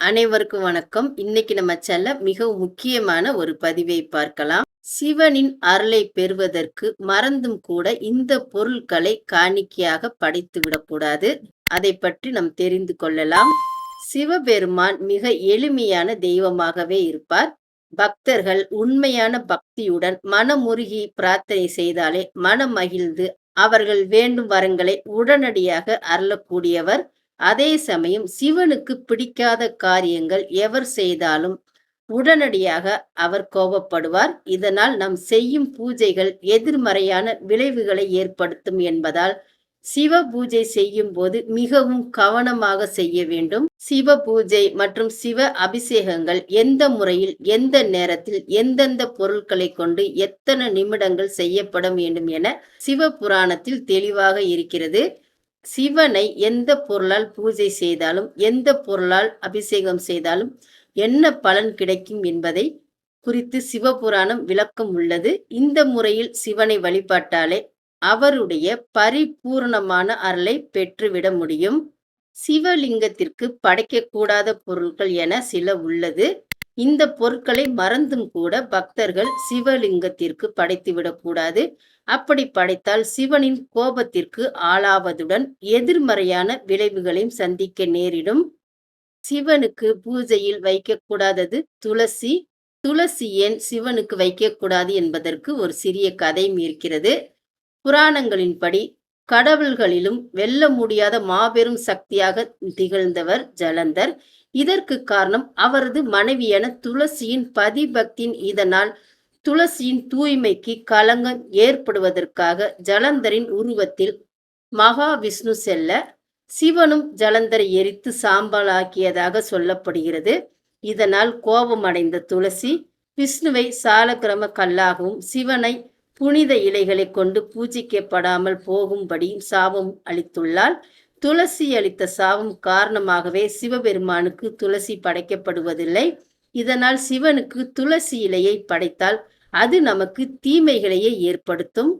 அனைவருக்கும் வணக்கம். இன்னைக்கு நம்ம செல்ல மிக முக்கியமான ஒரு பதிவை பார்க்கலாம். சிவனின் அருளை பெறுவதற்கு மறந்தும் கூட இந்த பொருட்களை காணிக்கையாக படைத்து விடக்கூடாது. அதை பற்றி நாம் தெரிந்து கொள்ளலாம். சிவபெருமான் மிக எளிமையான தெய்வமாகவே இருப்பார். பக்தர்கள் உண்மையான பக்தியுடன் மனமுருகி பிரார்த்தனை செய்தாலே மனம் மகிழ்ந்து அவர்கள் வேண்டும் வரங்களை உடனடியாக அருளக்கூடியவர். அதே சமயம் சிவனுக்கு பிடிக்காத காரியங்கள் எவர் செய்தாலும் உடனடியாக அவர் கோபப்படுவார். இதனால் நாம் செய்யும் பூஜைகள் எதிர்மறையான விளைவுகளை ஏற்படுத்தும் என்பதால் சிவ பூஜை செய்யும் போது மிகவும் கவனமாக செய்ய வேண்டும். சிவ பூஜை மற்றும் சிவ அபிஷேகங்கள் எந்த முறையில், எந்த நேரத்தில், எந்தெந்த பொருட்களை கொண்டு எத்தனை நிமிடங்கள் செய்யப்பட வேண்டும் என சிவ புராணத்தில் தெளிவாக இருக்கிறது. சிவனை எந்த பொருளால் பூஜை செய்தாலும், எந்த பொருளால் அபிஷேகம் செய்தாலும் என்ன பலன் கிடைக்கும் என்பதை குறித்து சிவபுராணம் விளக்கம் உள்ளது. இந்த முறையில் சிவனை வழிபாட்டாலே அவருடைய பரிபூரணமான அருளை பெற்றுவிட முடியும். சிவலிங்கத்திற்கு படைக்கக்கூடாத பொருட்கள் என சில உள்ளது. இந்த பொருட்களை மறந்தும் கூட பக்தர்கள் சிவலிங்கத்திற்கு படைத்துவிடக்கூடாது. அப்படி படைத்தால் சிவனின் கோபத்திற்கு ஆளாவதுடன் எதிர்மறையான விளைவுகளையும் சந்திக்க நேரிடும். சிவனுக்கு பூஜையில் வைக்கக்கூடாதது துளசி. துளசி ஏன் சிவனுக்கு வைக்கக்கூடாது என்பதற்கு ஒரு சிறிய கதையும் இருக்கிறது. புராணங்களின்படி கடவுள்களிலும் வெல்ல முடியாத மாபெரும் சக்தியாக திகழ்ந்தவர் ஜலந்தர். இதற்கு காரணம் அவரது மனைவியான துளசியின் பதிபக்தியின் இதனால் துளசியின் தூய்மைக்கு களங்கம் ஏற்படுவதற்காக ஜலந்தரின் உருவத்தில் மகாவிஷ்ணு செல்ல சிவனும் ஜலந்தரை எரித்து சாம்பலாக்கியதாக சொல்லப்படுகிறது. இதனால் கோபமடைந்த துளசி விஷ்ணுவை சாலக்கிரம கல்லாகவும் சிவனை புனித இலைகளை கொண்டு பூஜிக்கப்படாமல் போகும்படி சாபம் அளித்துள்ளால் துளசி அளித்த சாபம் காரணமாகவே சிவபெருமானுக்கு துளசி படைக்கப்படுவதில்லை. இதனால் சிவனுக்கு துளசி இலையை படைத்தால் அது நமக்கு தீமைகளையே ஏற்படுத்தும்.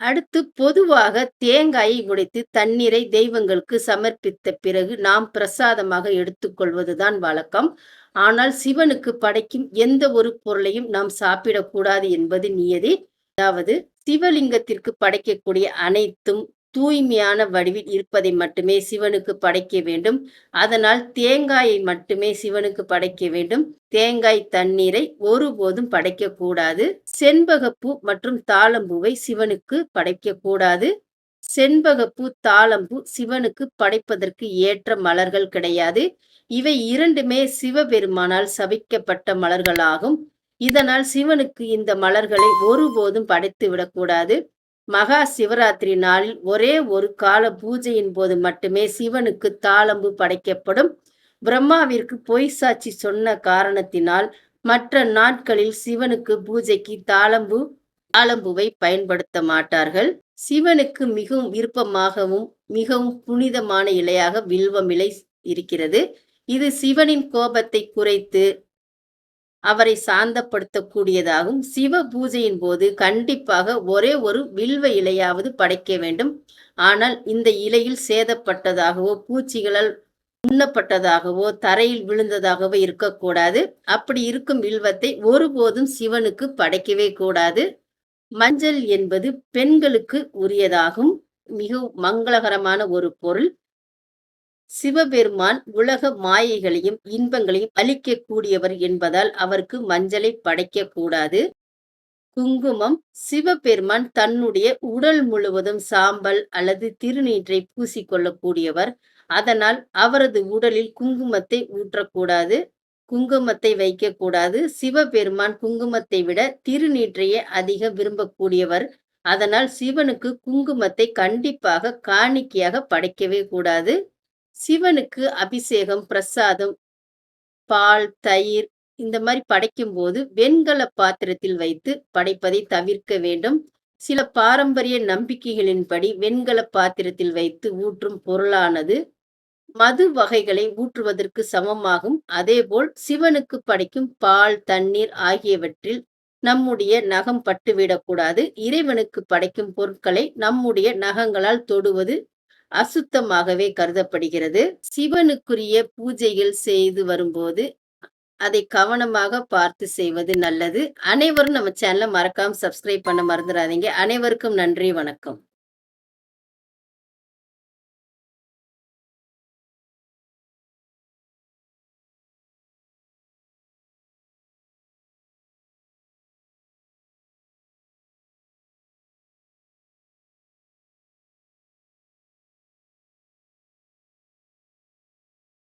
அடுத்து பொதுவாக தேங்காயை உடைத்து தண்ணீரை தெய்வங்களுக்கு சமர்ப்பித்த பிறகு நாம் பிரசாதமாக எடுத்துக்கொள்வதுதான் வழக்கம். ஆனால் சிவனுக்கு படைக்கும் எந்த ஒரு பொருளையும் நாம் சாப்பிடக்கூடாது என்பது நியதி. அதாவது சிவலிங்கத்திற்கு படைக்கக்கூடிய அனைத்தும் தூய்மையான வடிவில் இருப்பதை மட்டுமே சிவனுக்கு படைக்க வேண்டும். அதனால் தேங்காயை மட்டுமே சிவனுக்கு படைக்க வேண்டும். தேங்காய் தண்ணீரை ஒருபோதும் படைக்கக்கூடாது. செண்பகப்பூ மற்றும் தாழம்பூவை சிவனுக்கு படைக்கக்கூடாது. செண்பகப்பூ, தாழம்பூ சிவனுக்கு படைப்பதற்கு ஏற்ற மலர்கள் கிடையாது. இவை இரண்டுமே சிவபெருமானால் சபிக்கப்பட்ட மலர்களாகும். இதனால் சிவனுக்கு இந்த மலர்களை ஒருபோதும் படைத்து விடக்கூடாது. மகா சிவராத்திரி நாளில் ஒரே ஒரு கால பூஜையின் போது மட்டுமே சிவனுக்கு தாளம்பு படைக்கப்படும். பிரம்மாவிற்கு பொய் சாட்சி சொன்ன காரணத்தினால் மற்ற நாட்களில் சிவனுக்கு பூஜைக்கு தாளம்பு தாளம்புவை பயன்படுத்த மாட்டார்கள். சிவனுக்கு மிகவும் விருப்பமாகவும் மிகவும் புனிதமான இலையாக வில்வம் இலை இருக்கிறது. இது சிவனின் கோபத்தை குறைத்து அவரை சாந்தப்படுத்தக்கூடியதாகும். சிவ பூஜையின் போது கண்டிப்பாக ஒரே ஒரு வில்வ இலையாவது படைக்க வேண்டும். ஆனால் இந்த இலையில் சேதப்பட்டதாகவோ, பூச்சிகளால் உண்ணப்பட்டதாகவோ, தரையில் விழுந்ததாகவோ இருக்கக்கூடாது. அப்படி இருக்கும் வில்வத்தை ஒருபோதும் சிவனுக்கு படைக்கவே கூடாது. மஞ்சள் என்பது பெண்களுக்கு உரியதாகும். மிகவும் மங்களகரமான ஒரு பொருள். சிவபெருமான் உலக மாயைகளையும் இன்பங்களையும் அளிக்கக்கூடியவர் என்பதால் அவருக்கு மஞ்சளை படைக்க கூடாது. குங்குமம் சிவபெருமான் தன்னுடைய உடல் முழுவதும் சாம்பல் அல்லது திருநீற்றை பூசிக்கொள்ளக்கூடியவர். அதனால் அவரது உடலில் குங்குமத்தை ஊற்றக்கூடாது. குங்குமத்தை வைக்கக்கூடாது. சிவபெருமான் குங்குமத்தை விட திருநீற்றையே அதிக விரும்பக்கூடியவர். அதனால் சிவனுக்கு குங்குமத்தை கண்டிப்பாக காணிக்கையாக படைக்கவே கூடாது. சிவனுக்கு அபிஷேகம், பிரசாதம், பால், தயிர் இந்த மாதிரி படைக்கும் போது வெண்கல பாத்திரத்தில் வைத்து படைப்பதை தவிர்க்க வேண்டும். சில பாரம்பரிய நம்பிக்கைகளின்படி வெண்கல பாத்திரத்தில் வைத்து ஊற்றும் பொருளானது மது வகைகளை ஊற்றுவதற்கு சமமாகும். அதேபோல் சிவனுக்கு படைக்கும் பால், தண்ணீர் ஆகியவற்றில் நம்முடைய நகம் பட்டுவிடக்கூடாது. இறைவனுக்கு படைக்கும் பொருட்களை நம்முடைய நகங்களால் தொடுவது அசுத்தமாகவே கருதப்படுகிறது. சிவனுக்குரிய பூஜைகள் செய்து வரும்போது அதை கவனமாக பார்த்து செய்வது நல்லது. அனைவரும் நம்ம சேனலை மறக்காம சப்ஸ்கிரைப் பண்ண மறந்துடாதீங்க. அனைவருக்கும் நன்றி வணக்கம்.